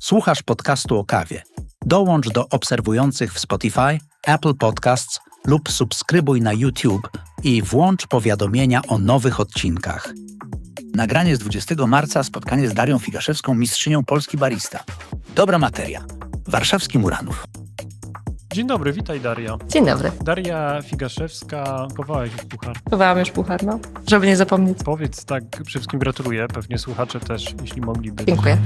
Słuchasz podcastu o kawie. Dołącz do obserwujących w Spotify, Apple Podcasts lub subskrybuj na YouTube i włącz powiadomienia o nowych odcinkach. Nagranie z 20 marca, spotkanie z Darią Figaszewską, mistrzynią Polski barista. Dobra materia. Warszawski Muranów. Dzień dobry, witaj Daria. Dzień dobry. Daria Figaszewska, powołałeś już puchar. Próbowałam już puchar, no. Żeby nie zapomnieć. Powiedz tak, przede wszystkim gratuluję, pewnie słuchacze też, jeśli mogliby, Dziękuję.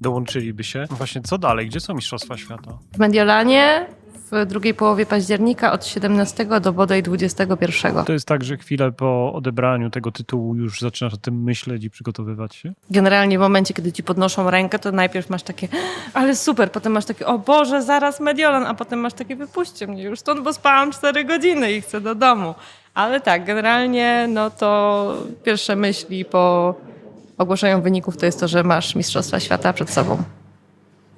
dołączyliby się. Właśnie co dalej, gdzie są Mistrzostwa Świata? W Mediolanie w drugiej połowie października od 17 do bodaj 21. To jest tak, że chwilę po odebraniu tego tytułu już zaczynasz o tym myśleć i przygotowywać się? Generalnie w momencie, kiedy ci podnoszą rękę, to najpierw masz takie, ale super, potem masz takie, o Boże, zaraz Mediolan, a potem masz takie, wypuśćcie mnie już stąd, bo spałam 4 godziny i chcę do domu. Ale tak, generalnie no to pierwsze myśli po ogłoszeniu wyników to jest to, że masz Mistrzostwa Świata przed sobą.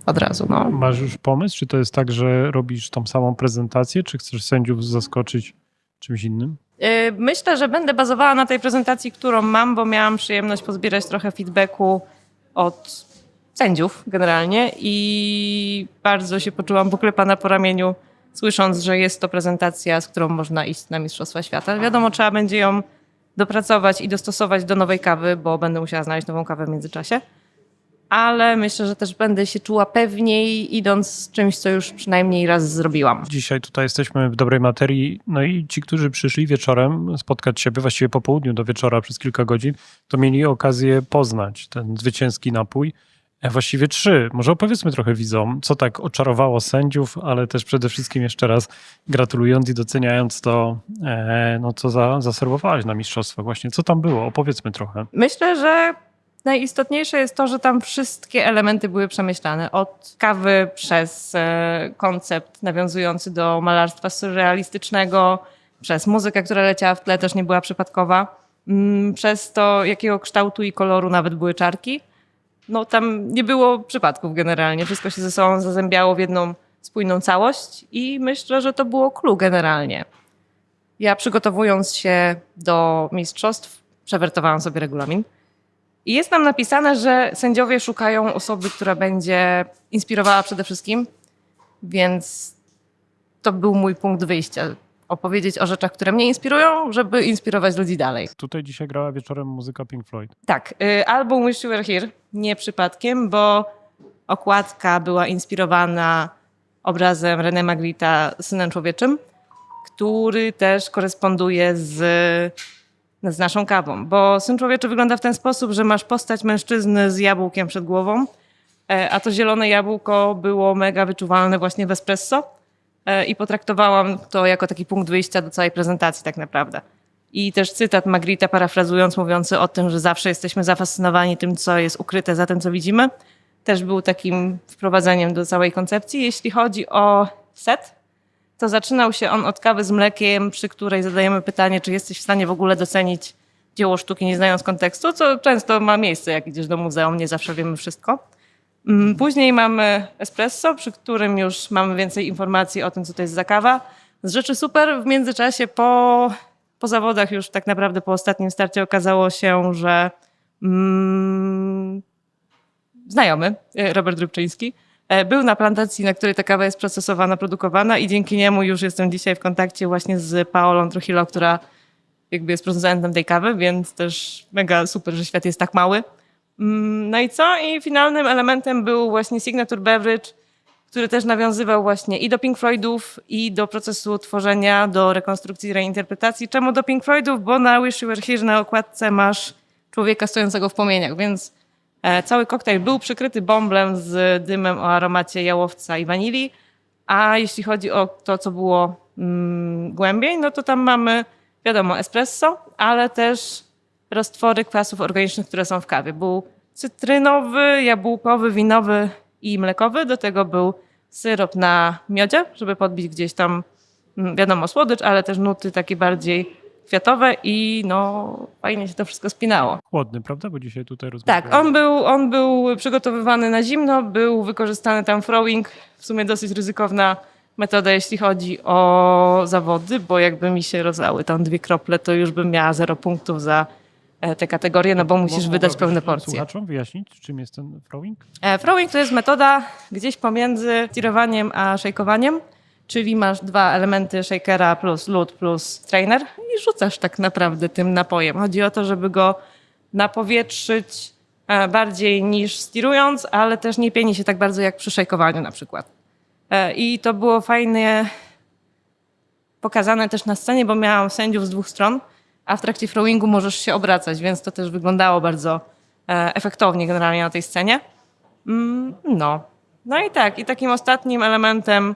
Od razu, no. Masz już pomysł, czy to jest tak, że robisz tą samą prezentację, czy chcesz sędziów zaskoczyć czymś innym? Yy, Myślę, że będę bazowała na tej prezentacji, którą mam, bo miałam przyjemność pozbierać trochę feedbacku od sędziów generalnie i bardzo się poczułam poklepana po ramieniu, słysząc, że jest to prezentacja, z którą można iść na Mistrzostwa Świata. Wiadomo, trzeba będzie ją dopracować i dostosować do nowej kawy, bo będę musiała znaleźć nową kawę w międzyczasie. Ale myślę, że też będę się czuła pewniej, idąc z czymś, co już przynajmniej raz zrobiłam. Dzisiaj tutaj jesteśmy w dobrej materii, no i ci, którzy przyszli wieczorem spotkać się, właściwie po południu do wieczora przez kilka godzin, to mieli okazję poznać ten zwycięski napój. E, Właściwie trzy. Może opowiedzmy trochę widzom, co tak oczarowało sędziów, ale też przede wszystkim jeszcze raz gratulując i doceniając to, e, no, co za, zaserwowałaś na mistrzostwach. Właśnie co tam było? Opowiedzmy trochę. Myślę, że najistotniejsze jest to, że tam wszystkie elementy były przemyślane. Od kawy przez e, koncept nawiązujący do malarstwa surrealistycznego, przez muzykę, która leciała w tle, też nie była przypadkowa, mm, przez to, jakiego kształtu i koloru nawet były czarki. No tam nie było przypadków generalnie. Wszystko się ze sobą zazębiało w jedną spójną całość i myślę, że to było clue generalnie. Ja przygotowując się do mistrzostw, przewertowałam sobie regulamin. I jest tam napisane, że sędziowie szukają osoby, która będzie inspirowała przede wszystkim, więc to był mój punkt wyjścia. Opowiedzieć o rzeczach, które mnie inspirują, żeby inspirować ludzi dalej. Tutaj dzisiaj grała wieczorem muzyka Pink Floyd. Tak, y, album Wish You Were Here, nie przypadkiem, bo okładka była inspirowana obrazem René Magrita, Synem Człowieczym, który też koresponduje z, z naszą kawą. Bo Syn Człowieczy wygląda w ten sposób, że masz postać mężczyzny z jabłkiem przed głową, e, a to zielone jabłko było mega wyczuwalne właśnie w espresso e, i potraktowałam to jako taki punkt wyjścia do całej prezentacji tak naprawdę. I też cytat Magrita parafrazując, mówiący o tym, że zawsze jesteśmy zafascynowani tym, co jest ukryte za tym, co widzimy, też był takim wprowadzeniem do całej koncepcji. Jeśli chodzi o set, to zaczynał się on od kawy z mlekiem, przy której zadajemy pytanie, czy jesteś w stanie w ogóle docenić dzieło sztuki, nie znając kontekstu, co często ma miejsce, jak idziesz do muzeum, nie zawsze wiemy wszystko. Mm, Później mamy espresso, przy którym już mamy więcej informacji o tym, co to jest za kawa. Z rzeczy super w międzyczasie po, po zawodach już tak naprawdę po ostatnim starcie okazało się, że mm, znajomy, e, Robert Rybczyński, był na plantacji, na której ta kawa jest procesowana, produkowana i dzięki niemu już jestem dzisiaj w kontakcie właśnie z Paolą Trujillo, która jakby jest producentem tej kawy, więc też mega super, że świat jest tak mały. Mm, No i co? I finalnym elementem był właśnie Signature Beverage, który też nawiązywał właśnie i do Pink Floydów, i do procesu tworzenia, do rekonstrukcji, reinterpretacji. Czemu do Pink Floydów? Bo na Wish You Were Here na okładce masz człowieka stojącego w płomieniach, więc e, cały koktajl był przykryty bąblem z dymem o aromacie jałowca i wanilii, a jeśli chodzi o to, co było mm, głębiej, no to tam mamy, wiadomo, espresso, ale też roztwory kwasów organicznych, które są w kawie. Był cytrynowy, jabłkowy, winowy i mlekowy. Do tego był syrop na miodzie, żeby podbić gdzieś tam, mm, wiadomo, słodycz, ale też nuty takie bardziej kwiatowe i no fajnie się to wszystko spinało. Chłodny, prawda? Bo dzisiaj tutaj rozmawiamy. Tak, on był, on był przygotowywany na zimno, był wykorzystany tam throwing, w sumie dosyć ryzykowna metoda, jeśli chodzi o zawody, bo jakby mi się rozlały tam dwie krople, to już bym miała zero punktów za e, te kategorie, no bo musisz wydać pełne porcje. Słuchaczom wyjaśnić, czym jest ten throwing? E, Throwing to jest metoda gdzieś pomiędzy tirowaniem a szejkowaniem, czyli masz dwa elementy shakera plus lód plus trainer i rzucasz tak naprawdę tym napojem. Chodzi o to, żeby go napowietrzyć e, bardziej niż stirując, ale też nie pieni się tak bardzo jak przy szejkowaniu na przykład. E, I to było fajnie pokazane też na scenie, bo miałam sędziów z dwóch stron, a w trakcie throwingu możesz się obracać, więc to też wyglądało bardzo e, efektownie generalnie na tej scenie. Mm, No. No i tak, i takim ostatnim elementem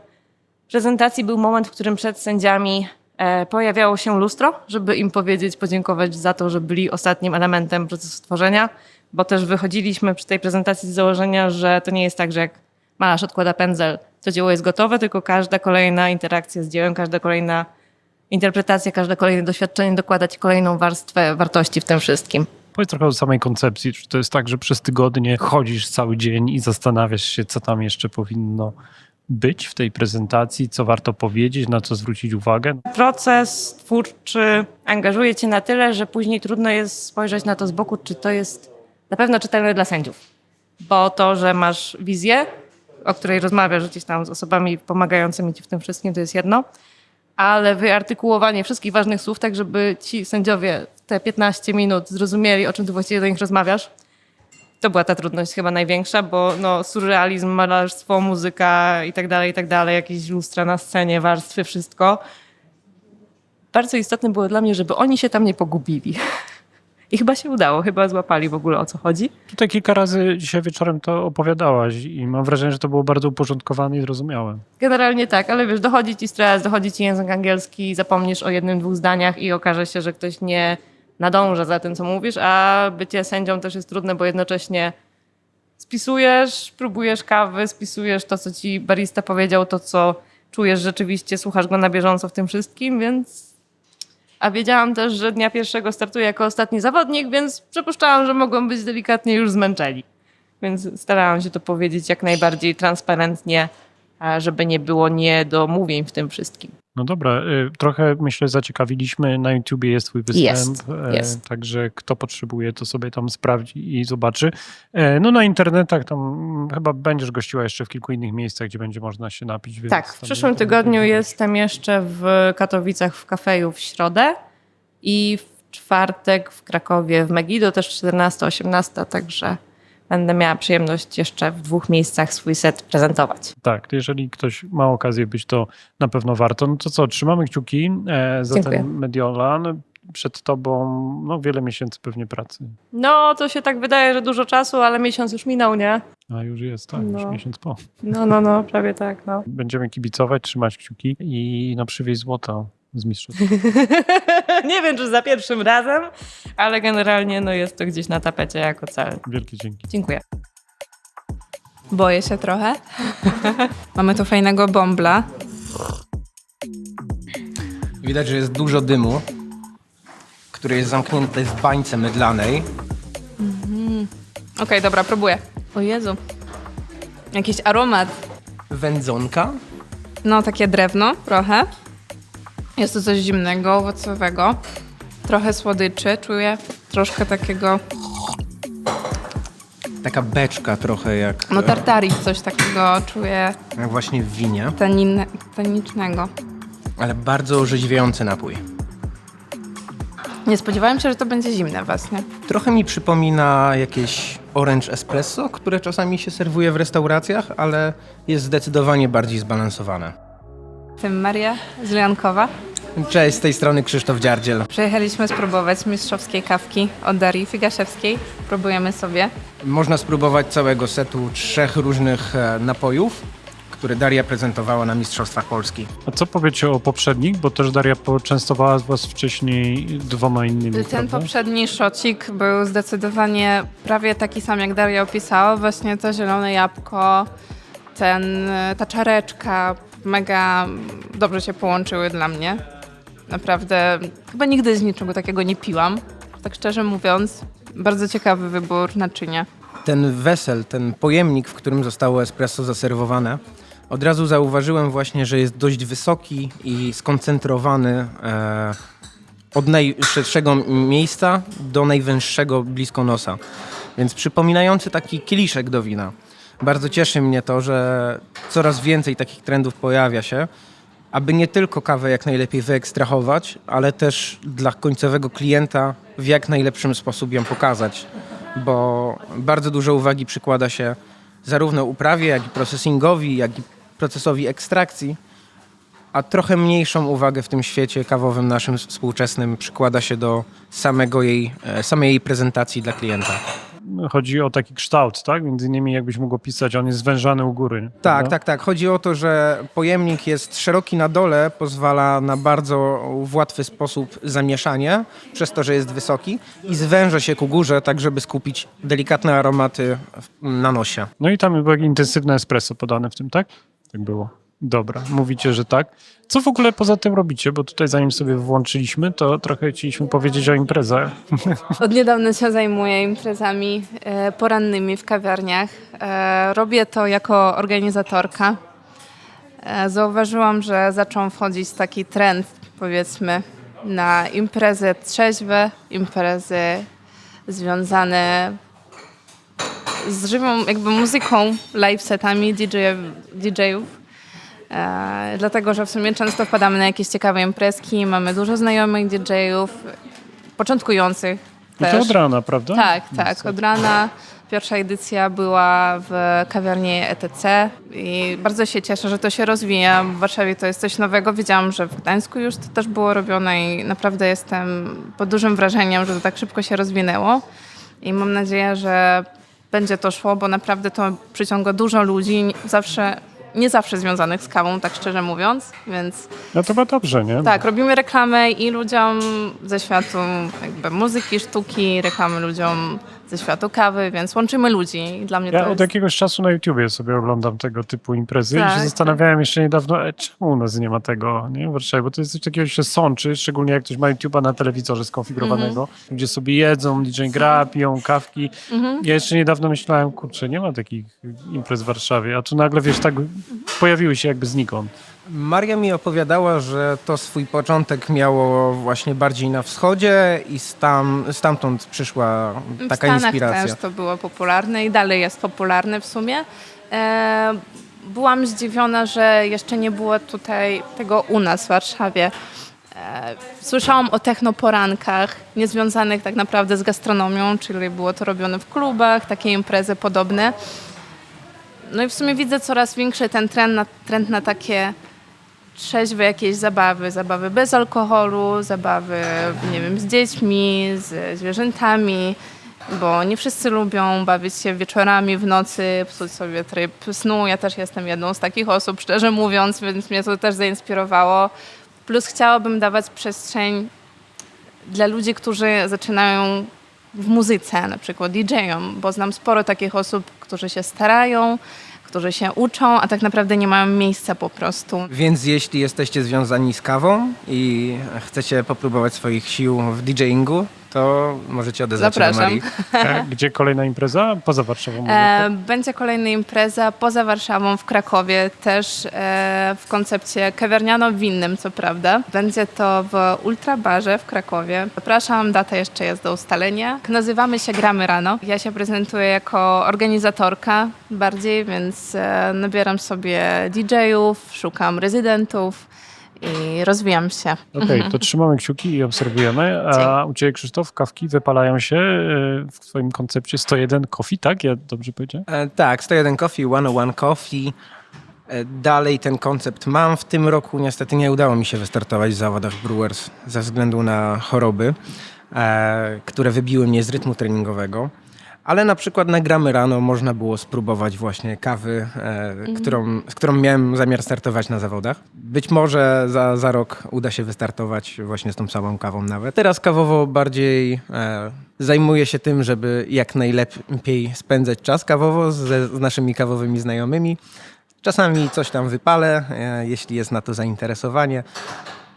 prezentacji był moment, w którym przed sędziami e, pojawiało się lustro, żeby im powiedzieć, podziękować za to, że byli ostatnim elementem procesu tworzenia, bo też wychodziliśmy przy tej prezentacji z założenia, że to nie jest tak, że jak malarz odkłada pędzel, to dzieło jest gotowe, tylko każda kolejna interakcja z dziełem, każda kolejna interpretacja, każde kolejne doświadczenie dokłada ci kolejną warstwę wartości w tym wszystkim. Powiedz trochę o samej koncepcji. Czy to jest tak, że przez tygodnie chodzisz cały dzień i zastanawiasz się, co tam jeszcze powinno być w tej prezentacji, co warto powiedzieć, na co zwrócić uwagę? proces twórczy angażuje cię na tyle, że później trudno jest spojrzeć na to z boku, czy to jest na pewno czytelne dla sędziów. Bo to, że masz wizję, o której rozmawiasz gdzieś tam z osobami pomagającymi ci w tym wszystkim, to jest jedno, ale wyartykułowanie wszystkich ważnych słów, tak żeby ci sędziowie te 15 minut zrozumieli, o czym ty właściwie do nich rozmawiasz, to była ta trudność chyba największa, bo no, surrealizm, malarstwo, muzyka i tak dalej, i tak dalej, jakieś lustra na scenie, warstwy, wszystko bardzo istotne było dla mnie, żeby oni się tam nie pogubili. I chyba się udało, chyba złapali w ogóle o co chodzi. Tutaj kilka razy dzisiaj wieczorem to opowiadałaś i mam wrażenie, że to było bardzo uporządkowane i zrozumiałe. Generalnie tak, ale wiesz, dochodzi ci stres, dochodzi ci język angielski, zapomnisz o jednym, dwóch zdaniach i okaże się, że ktoś nie nadąża za tym, co mówisz, a bycie sędzią też jest trudne, bo jednocześnie spisujesz, próbujesz kawy, spisujesz to, co ci barista powiedział, to, co czujesz rzeczywiście, słuchasz go na bieżąco w tym wszystkim, więc... A wiedziałam też, że dnia pierwszego startuję jako ostatni zawodnik, więc przypuszczałam, że mogą być delikatnie już zmęczeni. Więc starałam się to powiedzieć jak najbardziej transparentnie, żeby nie było niedomówień w tym wszystkim. No dobra, y, trochę myślę zaciekawiliśmy. Na YouTubie jest twój występ, Jest, e, jest. także kto potrzebuje, to sobie tam sprawdzi i zobaczy. E, No na internetach tam mm, chyba będziesz gościła jeszcze w kilku innych miejscach, gdzie będzie można się napić. Tak, w przyszłym tygodniu jestem jeszcze w Katowicach w kafeju w środę i w czwartek w Krakowie w Megido też 14-18, także będę miała przyjemność jeszcze w dwóch miejscach swój set prezentować. Tak, to jeżeli ktoś ma okazję być, to na pewno warto. No to co, trzymamy kciuki e, za Dziękuję. ten Mediolan. Przed tobą no, wiele miesięcy pewnie pracy. No, to się tak wydaje, że dużo czasu, ale miesiąc już minął, nie? A już jest, tak, już No. miesiąc po. No, no, no, prawie tak, no. Będziemy kibicować, trzymać kciuki i no, przywieźć złota z mistrzostw. Nie wiem, czy za pierwszym razem, ale generalnie no, jest to gdzieś na tapecie jako cel. Wielkie dzięki. Dziękuję. Boję się trochę. Mamy tu fajnego bąbla. Widać, że jest dużo dymu, który jest zamknięty w bańce mydlanej. Okej, dobra, próbuję. O Jezu. Jakiś aromat. Wędzonka. No, takie drewno trochę. Jest to coś zimnego, owocowego. Trochę słodyczy czuję. Troszkę takiego, Taka beczka trochę jak, no tartaris, coś takiego czuję jak właśnie w winie, tanin, tanicznego. ale bardzo orzeźwiający napój. Nie spodziewałem się, że to będzie zimne właśnie. Trochę mi przypomina jakieś orange espresso, które czasami się serwuje w restauracjach, ale jest zdecydowanie bardziej zbalansowane. Tym Maria z Leonkowa. Cześć, z tej strony Krzysztof Dziardziel. Przyjechaliśmy spróbować mistrzowskiej kawki od Darii Figaszewskiej. Próbujemy sobie. Można spróbować całego setu trzech różnych e, napojów, które Daria prezentowała na Mistrzostwach Polski. A co powiecie o poprzednich? Bo też Daria poczęstowała was wcześniej dwoma innymi, Ten prawda? poprzedni szocik był zdecydowanie prawie taki sam, jak Daria opisała. Właśnie to zielone jabłko, ten, ta czareczka mega dobrze się połączyły dla mnie. Naprawdę chyba nigdy z niczego takiego nie piłam. Tak szczerze mówiąc, bardzo ciekawy wybór naczynia. ten wesel, ten pojemnik, w którym zostało espresso zaserwowane, od razu zauważyłem właśnie, że jest dość wysoki i skoncentrowany e, od najszerszego miejsca do najwęższego blisko nosa. Więc przypominający taki kieliszek do wina. Bardzo cieszy mnie to, że coraz więcej takich trendów pojawia się, aby nie tylko kawę jak najlepiej wyekstrahować, ale też dla końcowego klienta w jak najlepszym sposób ją pokazać, bo bardzo dużo uwagi przykłada się zarówno uprawie, jak i processingowi, jak i procesowi ekstrakcji, a trochę mniejszą uwagę w tym świecie kawowym naszym współczesnym przykłada się do samego jej, e, samej jej prezentacji dla klienta. Chodzi o taki kształt, tak? Między innymi jakbyś mógł opisać, on jest zwężany u góry. Tak, prawda? tak, tak. Chodzi o to, że pojemnik jest szeroki na dole, pozwala na bardzo w łatwy sposób zamieszanie, przez to, że jest wysoki i zwęża się ku górze, tak żeby skupić delikatne aromaty na nosie. No i tam było intensywne espresso podane w tym, tak? Tak było. Dobra, mówicie, że tak. Co w ogóle poza tym robicie? Bo tutaj zanim sobie włączyliśmy, to trochę chcieliśmy powiedzieć o imprezach. Od niedawna się zajmuję imprezami e, porannymi w kawiarniach. E, robię to jako organizatorka. E, zauważyłam, że zaczął wchodzić taki trend, powiedzmy, na imprezy trzeźwe, imprezy związane z żywą jakby muzyką, live setami DJ-ów. DJ-ów. E, dlatego, że w sumie często wpadamy na jakieś ciekawe imprezki, mamy dużo znajomych DJ-ów, początkujących I to też. od rana, prawda? Tak, tak. Od rana pierwsza edycja była w kawiarni ETC i bardzo się cieszę, że to się rozwija. W Warszawie to jest coś nowego. Wiedziałam, że w Gdańsku już to też było robione i naprawdę jestem pod dużym wrażeniem, że to tak szybko się rozwinęło. I mam nadzieję, że będzie to szło, bo naprawdę to przyciąga dużo ludzi, zawsze, nie zawsze związanych z kawą, tak szczerze mówiąc, więc No to chyba dobrze, nie? tak, robimy reklamę i ludziom ze światu jakby muzyki, sztuki, reklamy ludziom ze światu kawy, więc łączymy ludzi i dla mnie Ja to od jest... jakiegoś czasu na YouTubie sobie oglądam tego typu imprezy i Tak, się tak. zastanawiałem jeszcze niedawno, e, czemu u nas nie ma tego nie, w Warszawie, bo to jest coś takiego się sączy, szczególnie jak ktoś ma YouTube'a na telewizorze skonfigurowanego, Mhm. gdzie sobie jedzą, DJ gra, piją kawki. Mhm. Ja jeszcze niedawno myślałem, kurczę, nie ma takich imprez w Warszawie, a tu nagle, wiesz, tak pojawiły się jakby znikąd. Maria mi opowiadała, że to swój początek miało właśnie bardziej na wschodzie i stam, stamtąd przyszła W taka Stanach inspiracja. też to było popularne i dalej jest popularne w sumie. E, byłam zdziwiona, że jeszcze nie było tutaj tego u nas w Warszawie. E, Słyszałam o technoporankach, niezwiązanych tak naprawdę z gastronomią, czyli było to robione w klubach, takie imprezy podobne. No i w sumie widzę coraz większy ten trend na, trend na takie trzeźwe jakieś zabawy, zabawy bez alkoholu, zabawy, nie wiem, z dziećmi, z zwierzętami, bo nie wszyscy lubią bawić się wieczorami, w nocy, psuć sobie tryb snu. Ja też jestem jedną z takich osób, szczerze mówiąc, więc mnie to też zainspirowało. Plus chciałabym dawać przestrzeń dla ludzi, którzy zaczynają w muzyce, na przykład DJ-om, bo znam sporo takich osób, którzy się starają, którzy się uczą, a tak naprawdę nie mają miejsca po prostu. Więc jeśli jesteście związani z kawą i chcecie popróbować swoich sił w DJingu, to możecie odezwać się do Zapraszam. Marii. E, Gdzie kolejna impreza? Poza Warszawą. mówię, E, tak? będzie kolejna impreza poza Warszawą w Krakowie, też e, w koncepcie kawiarniano-winnym, co prawda. Będzie to w Ultrabarze w Krakowie. Zapraszam, data jeszcze jest do ustalenia. Nazywamy się Gramy Rano. Ja się prezentuję jako organizatorka bardziej, więc e, nabieram sobie DJ-ów, szukam rezydentów i rozwijam się. Okej, to trzymamy kciuki i obserwujemy. A u Ciebie, Krzysztof, kawki wypalają się e, w Twoim koncepcie 101 Coffee, tak? Ja dobrze powiedziałem? E, tak, 101 Coffee, 101 Coffee. E, Dalej ten koncept mam. W tym roku niestety nie udało mi się wystartować w zawodach Brewers ze względu na choroby, e, które wybiły mnie z rytmu treningowego. Ale na przykład na gramy rano można było spróbować właśnie kawy, e, którą, z którą miałem zamiar startować na zawodach. Być może za, za rok uda się wystartować właśnie z tą samą kawą nawet. Teraz kawowo bardziej e, zajmuję się tym, żeby jak najlepiej spędzać czas kawowo ze, z naszymi kawowymi znajomymi. Czasami coś tam wypalę, e, jeśli jest na to zainteresowanie.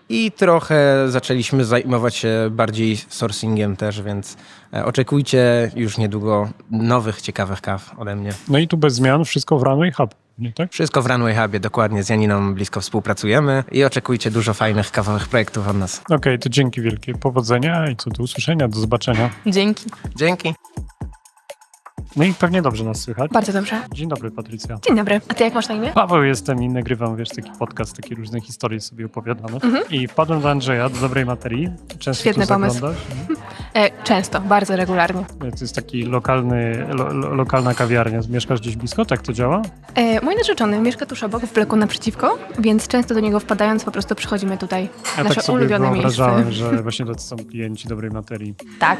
I trochę zaczęliśmy zajmować się bardziej sourcingiem też, więc e, oczekujcie już niedługo nowych, ciekawych kaw ode mnie. No i tu bez zmian, wszystko w rano i hub. nie tak? Wszystko w Runway Hubie, dokładnie, z Janiną blisko współpracujemy i oczekujcie dużo fajnych kawowych projektów od nas. Okej, to dzięki wielkie. Powodzenia i co do usłyszenia, do zobaczenia. Dzięki. Dzięki. No i pewnie dobrze nas słychać. Bardzo dobrze. Dzień dobry, Patrycja. Dzień dobry. A ty jak masz na imię? Paweł jestem i nagrywam, wiesz, taki podcast, takie różne historie sobie opowiadamy. Mhm. I wpadłem do Andrzeja, do dobrej materii. Często Świetny tu pomysł. zaglądasz. E, często, bardzo regularnie. To jest taki lokalny, lo, lo, lokalna kawiarnia. Mieszkasz gdzieś blisko? Tak to działa? E, mój narzeczony mieszka tuż obok, w bloku naprzeciwko, więc często do niego wpadając po prostu przychodzimy tutaj. Ja Nasze tak sobie ulubione wyobrażałem, miejsce. że właśnie to są klienci dobrej materii. Tak.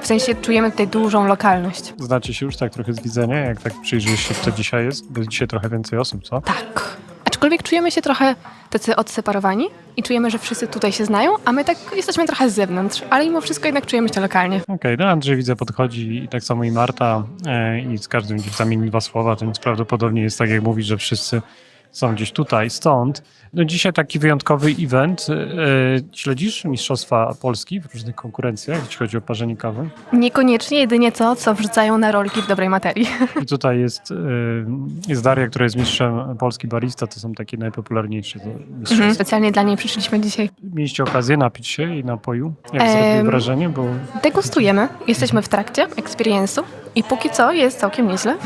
W sensie czujemy tutaj dużą lokalność. Znacie się już tak trochę z widzenia, jak tak przyjrzysz się, kto dzisiaj jest? Bo dzisiaj trochę więcej osób, co? Tak. Aczkolwiek czujemy się trochę tacy odseparowani i czujemy, że wszyscy tutaj się znają, a my tak jesteśmy trochę z zewnątrz, ale mimo wszystko jednak czujemy się lokalnie. Okej, no Andrzej widzę podchodzi i tak samo i Marta e, i z każdym gdzieś zamieni dwa słowa, więc prawdopodobnie jest tak jak mówisz, że wszyscy są gdzieś tutaj, stąd. No dzisiaj taki wyjątkowy event. E, śledzisz Mistrzostwa Polski w różnych konkurencjach, jeśli chodzi o parzenie kawy? Niekoniecznie jedynie to, co wrzucają na rolki w dobrej materii. I tutaj jest, e, jest Daria, która jest mistrzem Polski Barista, to są takie najpopularniejsze mistrzostwa. Mhm. Specjalnie dla niej przyszliśmy dzisiaj. Mieliście okazję napić się i napoju? Jak Em, zrobił wrażenie? Bo Degustujemy, jesteśmy w trakcie experience'u i póki co jest całkiem nieźle.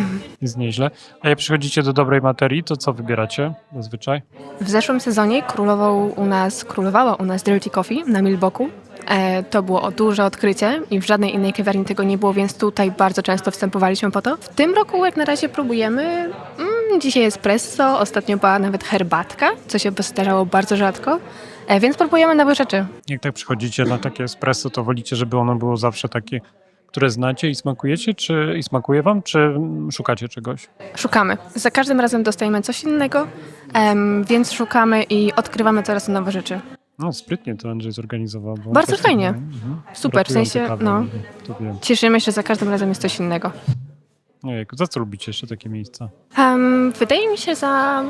jest nieźle. A jak przychodzicie do dobrej materii, to co wybieracie zazwyczaj? W zeszłym sezonie królował u nas, królowała u nas Dirty Coffee na Milboku. E, to było duże odkrycie i w żadnej innej kawiarni tego nie było, więc tutaj bardzo często wstępowaliśmy po to. W tym roku jak na razie próbujemy mm, dzisiaj espresso, ostatnio była nawet herbatka, co się zdarzało bardzo rzadko, e, więc próbujemy nowe rzeczy. Jak tak przychodzicie na takie espresso, to wolicie, żeby ono było zawsze takie, które znacie i smakujecie, czy i smakuje wam, czy szukacie czegoś? Szukamy. Za każdym razem dostajemy coś innego, em, więc szukamy i odkrywamy coraz nowe rzeczy. No, sprytnie to Andrzej zorganizował. bo Bardzo też fajnie. Mhm. Super, w Ratują sensie, no. To wiem. Cieszymy się, że za każdym razem jest coś innego. Ojejku, za co lubicie jeszcze takie miejsca? Em, wydaje mi się za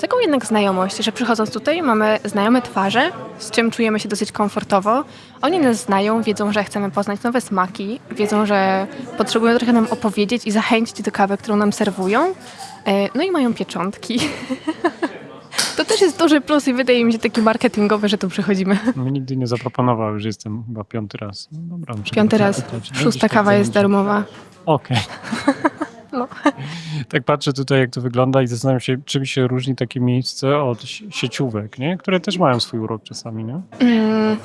taką jednak znajomość, że przychodząc tutaj mamy znajome twarze, z czym czujemy się dosyć komfortowo. Oni nas znają, wiedzą, że chcemy poznać nowe smaki, wiedzą, że potrzebują trochę nam opowiedzieć i zachęcić do kawy, którą nam serwują. E, No i mają pieczątki. To też jest duży plus i wydaje mi się taki marketingowy, że tu przychodzimy. Mnie nigdy nie zaproponował, już jestem chyba piąty raz. No dobra, Piąty raz. Szósta kawa jest darmowa. Okej. No. Tak patrzę tutaj, jak to wygląda i zastanawiam się, czym się różni takie miejsce od si- sieciówek, nie? które też mają swój urok czasami, nie? Mm,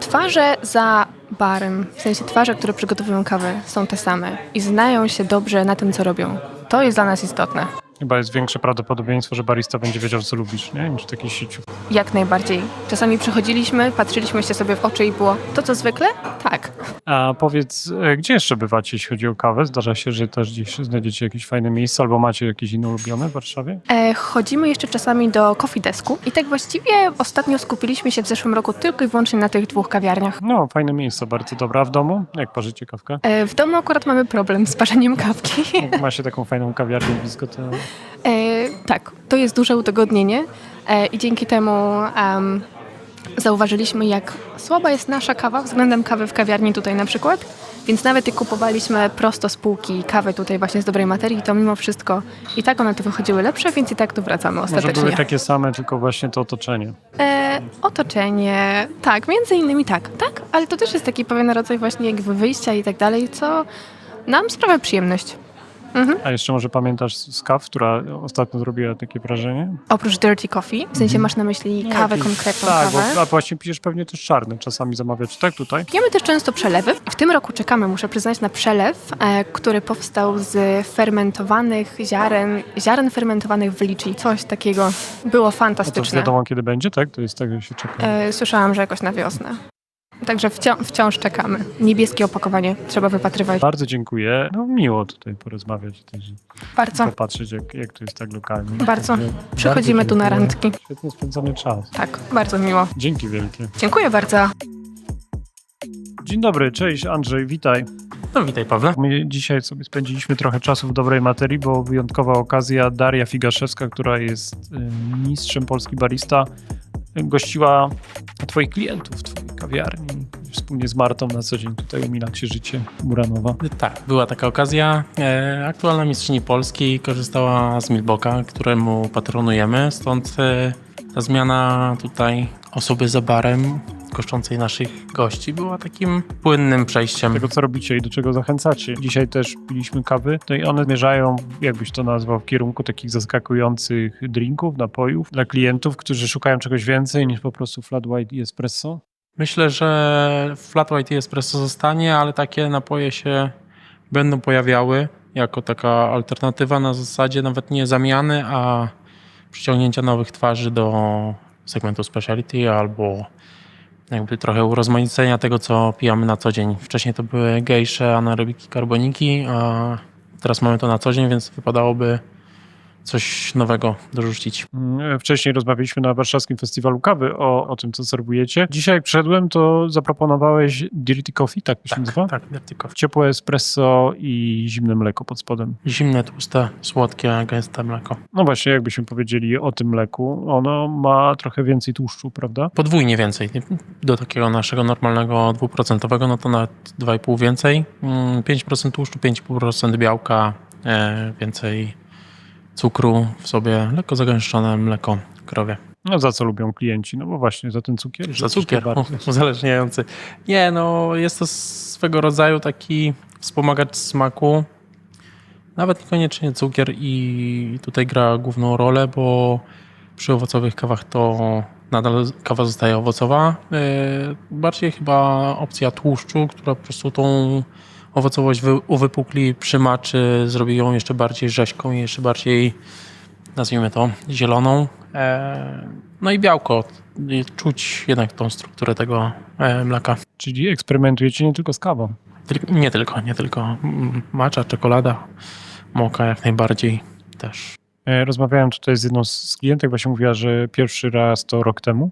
Twarze za barem, w sensie twarze, które przygotowują kawę, są te same i znają się dobrze na tym, co robią. To jest dla nas istotne. Chyba jest większe prawdopodobieństwo, że barista będzie wiedział, co lubisz, nie? Niż takie sieciówki. Jak najbardziej. Czasami przychodziliśmy, patrzyliśmy się sobie w oczy i było to, co zwykle? Tak. A powiedz, e, gdzie jeszcze bywacie, jeśli chodzi o kawę? Zdarza się, że też gdzieś znajdziecie jakieś fajne miejsce albo macie jakieś inne ulubione w Warszawie? E, chodzimy jeszcze czasami do Coffee Desku i tak właściwie ostatnio skupiliśmy się w zeszłym roku tylko i wyłącznie na tych dwóch kawiarniach. No, fajne miejsce, bardzo dobre. A w domu? Jak parzycie kawkę? E, w domu akurat mamy problem z parzeniem kawki. Ma się taką fajną kawiarnię blisko, to E, tak, to jest duże udogodnienie e, i dzięki temu em, zauważyliśmy, jak słaba jest nasza kawa względem kawy w kawiarni tutaj na przykład. Więc nawet jak kupowaliśmy prosto z półki kawę tutaj właśnie z dobrej materii, to mimo wszystko i tak one tu wychodziły lepsze, więc i tak tu wracamy może ostatecznie. były takie same, tylko właśnie to otoczenie. E, otoczenie, tak, między innymi tak, tak, ale to też jest taki pewien rodzaj właśnie jakby wyjścia i tak dalej, co nam sprawia przyjemność. A jeszcze może pamiętasz z kaw, która ostatnio zrobiła takie wrażenie? Oprócz dirty coffee, w sensie masz na myśli kawę, Jakiś- konkretną tak, kawę. Bo, a właśnie pijesz pewnie też czarne, czasami zamawiać, tak tutaj? Pijemy też często przelewy. I w tym roku czekamy, muszę przyznać, na przelew, e, który powstał z fermentowanych ziaren, ziaren fermentowanych w liczy. Coś takiego było A to fantastyczne. wiadomo kiedy będzie, tak? To jest tak, że się czeka. E, słyszałam, że jakoś na wiosnę. Także wcią- wciąż czekamy. Niebieskie opakowanie trzeba wypatrywać. Bardzo dziękuję. No miło tutaj porozmawiać, też Bardzo, popatrzeć jak, jak to jest tak lokalnie. Bardzo. Także Przychodzimy bardzo tu na dziękuję. randki. Świetnie spędzony czas. tak, bardzo miło. Dzięki wielkie. Dziękuję bardzo. Dzień dobry, cześć Andrzej, witaj. No witaj Pawle. My dzisiaj sobie spędziliśmy trochę czasu w dobrej materii, bo wyjątkowa okazja. Daria Figaszewska, która jest y, mistrzem Polski Barista, gościła twoich klientów w twojej kawiarni. wspólnie z Martą na co dzień tutaj umilacie życie Muranowa. Tak, była taka okazja. E, aktualna mistrzyni Polski korzystała z Milboka, któremu patronujemy, stąd e, ta zmiana tutaj osoby za barem goszczącej naszych gości była takim płynnym przejściem. Tego co robicie i do czego zachęcacie. Dzisiaj też piliśmy kawy, no i one zmierzają, jakbyś to nazwał, w kierunku takich zaskakujących drinków, napojów dla klientów, którzy szukają czegoś więcej niż po prostu flat white i espresso. Myślę, że flat white i espresso zostanie, ale takie napoje się będą pojawiały jako taka alternatywa na zasadzie nawet nie zamiany, a przyciągnięcia nowych twarzy do segmentu speciality albo jakby trochę urozmaicenia tego, co pijamy na co dzień. Wcześniej to były gejsze, anaerobiki, karboniki, a teraz mamy to na co dzień, więc wypadałoby coś nowego dorzucić. Mm, Wcześniej rozmawialiśmy na Warszawskim Festiwalu Kawy o, o tym, co serwujecie. Dzisiaj jak przyszedłem, to zaproponowałeś Dirty Coffee, tak to się nazywa? Tak, Dirty Coffee. Ciepłe espresso i zimne mleko pod spodem. Zimne, tłuste, słodkie, gęste mleko. No właśnie, jakbyśmy powiedzieli o tym mleku, ono ma trochę więcej tłuszczu, prawda? podwójnie więcej. Do takiego naszego normalnego dwuprocentowego, no to nawet 2,5 więcej. Mm, 5% tłuszczu, 5,5% białka, e, więcej cukru w sobie, lekko zagęszczone mleko krowie. No za co lubią klienci? No bo właśnie za ten cukier. Za cukier uzależniający. Nie, no jest to swego rodzaju taki wspomagacz smaku. Nawet niekoniecznie cukier i tutaj gra główną rolę, bo przy owocowych kawach to nadal kawa zostaje owocowa. Yy, Bardziej chyba opcja tłuszczu, która po prostu tą owocowość wy, uwypukli, przymaczy, zrobi ją jeszcze bardziej rzeźką i jeszcze bardziej, nazwijmy to, zieloną. E, No i białko. Czuć jednak tą strukturę tego e, mleka. Czyli eksperymentujecie nie tylko z kawą. Tyl- Nie tylko, nie tylko. Macza, czekolada, moka jak najbardziej też. E, Rozmawiałem tutaj z jedną z klientek, właśnie mówiła, że pierwszy raz to rok temu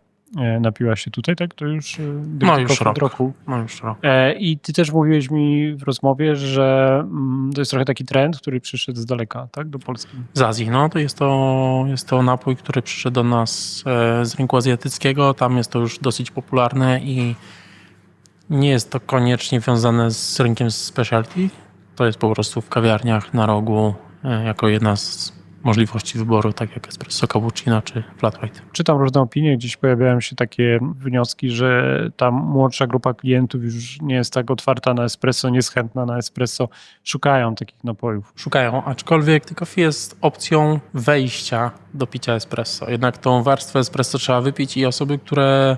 napiła się tutaj, tak? To już, e, No, już rok. roku. No już rok. E, I ty też mówiłeś mi w rozmowie, że mm, to jest trochę taki trend, który przyszedł z daleka, tak? Do Polski. Z Azji, no to jest to, jest to napój, który przyszedł do nas e, z rynku azjatyckiego. Tam jest to już dosyć popularne i nie jest to koniecznie wiązane z rynkiem specialty. To jest po prostu w kawiarniach na rogu e, jako jedna z możliwości wyboru, tak jak espresso cappuccino czy flat white. Czytam różne opinie, gdzieś pojawiają się takie wnioski, że ta młodsza grupa klientów już nie jest tak otwarta na espresso, nie jest chętna na espresso, szukają takich napojów. Szukają, aczkolwiek Coffee jest opcją wejścia do picia espresso. Jednak tą warstwę espresso trzeba wypić i osoby, które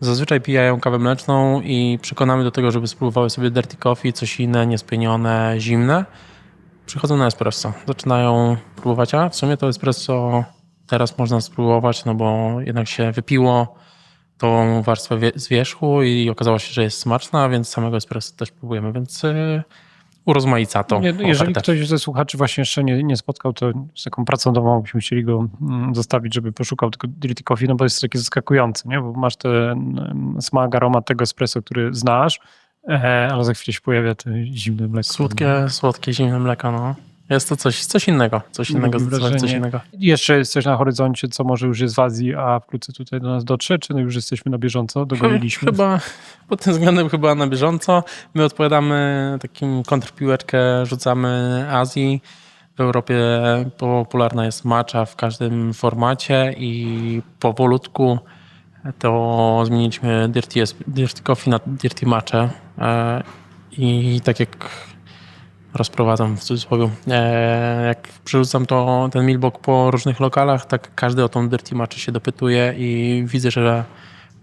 zazwyczaj pijają kawę mleczną i przekonamy do tego, żeby spróbowały sobie Dirty Coffee, coś inne, niespienione, zimne, przychodzą na espresso. Zaczynają próbować, a w sumie to espresso teraz można spróbować, no bo jednak się wypiło tą warstwę z wierzchu i okazało się, że jest smaczna, więc samego espresso też próbujemy, więc yy, urozmaica to no, jeżeli ofertę. ktoś ze słuchaczy właśnie jeszcze nie, nie spotkał, to z taką pracą domową byśmy chcieli go mm, zostawić, żeby poszukał tego Dirty Coffee, no bo jest takie zaskakujące, nie? bo masz ten mm, smak, aromat tego espresso, który znasz, e, ale za chwilę się pojawia to zimne mleko. Słodkie, słodkie, zimne mleko, no. Jest to coś, coś innego, coś innego, Mam zdecydowanie coś wrażenie. innego. Jeszcze jest coś na horyzoncie, co może już jest w Azji, a wkrótce tutaj do nas dotrze, czy no już jesteśmy na bieżąco, dogoniliśmy? Chyba, pod tym względem chyba na bieżąco. My odpowiadamy takim kontrpiłeczkę, rzucamy Azji. W Europie popularna jest matcha w każdym formacie i powolutku to zmieniliśmy Dirty, dirty Coffee na Dirty Matcha. E, I tak jak rozprowadzam w cudzysłowie, e, jak przerzucam to, ten milbok po różnych lokalach, tak każdy o tą Dirty Matcha się dopytuje i widzę, że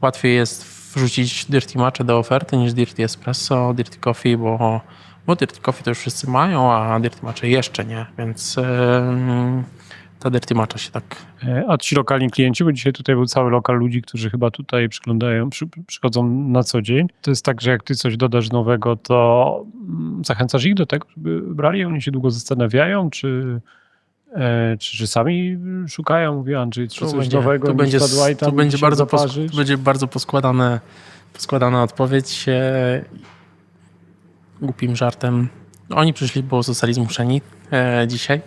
łatwiej jest wrzucić Dirty Matcha do oferty niż Dirty Espresso, Dirty Coffee, bo, bo Dirty Coffee to już wszyscy mają, a Dirty Matcha jeszcze nie, więc em, ta Dirty Matcha się tak E, A ci lokalni klienci, bo dzisiaj tutaj był cały lokal ludzi, którzy chyba tutaj przyglądają, przy, przychodzą na co dzień. To jest tak, że jak ty coś dodasz nowego, to mm, zachęcasz ich do tego, żeby brali, oni się długo zastanawiają, czy, e, czy, czy sami szukają, mówię Andrzej, czy coś będzie, nowego, niż będzie, tu będzie, bardzo, będzie bardzo poskładane, poskładana odpowiedź. E, głupim żartem. Oni przyszli, bo zostali zmuszeni e, dzisiaj,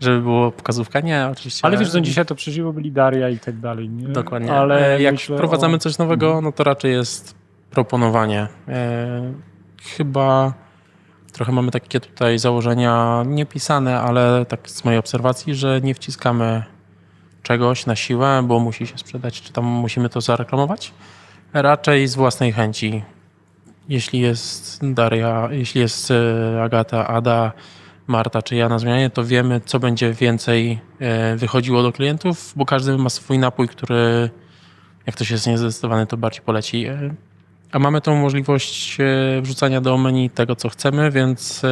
żeby było pokazówka. Nie, oczywiście. Ale wiesz, że dzisiaj to przeżyło byli Daria i tak dalej, nie? Dokładnie. Ale Ale jak wprowadzamy o- coś nowego, no to raczej jest proponowanie. E, chyba trochę mamy takie tutaj założenia niepisane, ale tak z mojej obserwacji, że nie wciskamy czegoś na siłę, bo musi się sprzedać, czy tam musimy to zareklamować. Raczej z własnej chęci. Jeśli jest Daria, jeśli jest e, Agata, Ada, Marta czy ja na zmianie, to wiemy, co będzie więcej e, wychodziło do klientów, bo każdy ma swój napój, który jak ktoś jest niezdecydowany, to bardziej poleci. E, A mamy tą możliwość e, wrzucania do menu tego, co chcemy, więc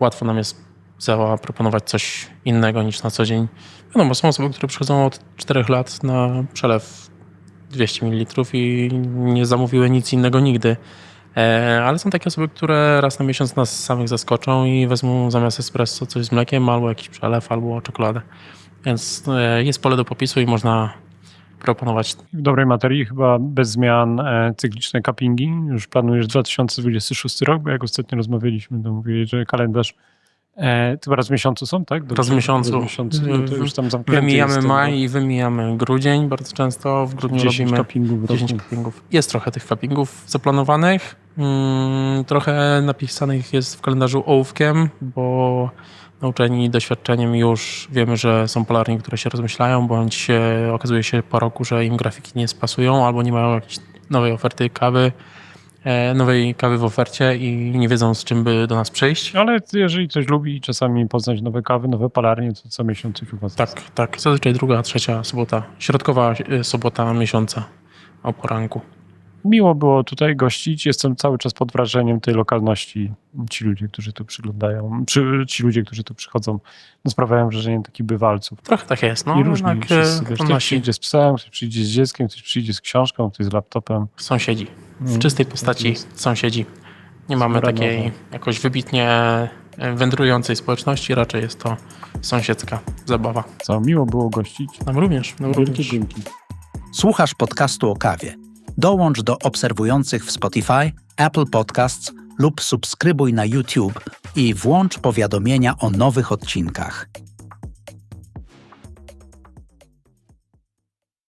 łatwo nam jest zaproponować coś innego niż na co dzień. Wiadomo, są osoby, które przychodzą od 4 lat na przelew 200 ml i nie zamówiły nic innego nigdy. E, Ale są takie osoby, które raz na miesiąc nas samych zaskoczą i wezmą zamiast espresso coś z mlekiem, albo jakiś przelew, albo czekoladę. Więc e, jest pole do popisu i można proponować W dobrej materii chyba bez zmian e, cykliczne cuppingi. Już planujesz 2026 rok, bo jak ostatnio rozmawialiśmy, to mówili, że kalendarz e, to raz w miesiącu są, tak? Dobrze? Raz w miesiącu. Raz w miesiącu. No to już tam Wymijamy jest maj rok. i wymijamy grudzień bardzo często. W grudniu 10 robimy cuppingów w roku. 10 cuppingów. Jest trochę tych cuppingów zaplanowanych. Mm, trochę napisanych jest w kalendarzu ołówkiem, bo nauczeni doświadczeniem już wiemy, że są polarni, które się rozmyślają, bądź e, okazuje się po roku, że im grafiki nie spasują albo nie mają jakiejś nowej oferty kawy, nowej kawy w ofercie i nie wiedzą z czym by do nas przyjść. Ale jeżeli ktoś lubi czasami poznać nowe kawy, nowe palarnie, to co miesiąc coś jest. Tak, tak. Zazwyczaj druga, trzecia sobota. Środkowa e, sobota miesiąca o poranku. Miło było tutaj gościć. Jestem cały czas pod wrażeniem tej lokalności. Ci ludzie, którzy tu przyglądają, przy, ci ludzie, którzy tu przychodzą, no sprawiają wrażenie takich bywalców. Trochę tak jest. No, I różni jednak, wszyscy. e, Wiesz, to ktoś przyjdzie z psem, ktoś przyjdzie z dzieckiem, ktoś przyjdzie z książką, ktoś z laptopem. sąsiedzi. W Mm. czystej postaci jest. sąsiedzi. Nie mamy takiej no. jakoś wybitnie e, wędrującej społeczności, raczej jest to sąsiedzka zabawa. Co, miło było gościć. Nam również. Nam Wielkie również. dzięki. Słuchasz podcastu o kawie. Dołącz do obserwujących w Spotify, Apple Podcasts lub subskrybuj na YouTube i włącz powiadomienia o nowych odcinkach.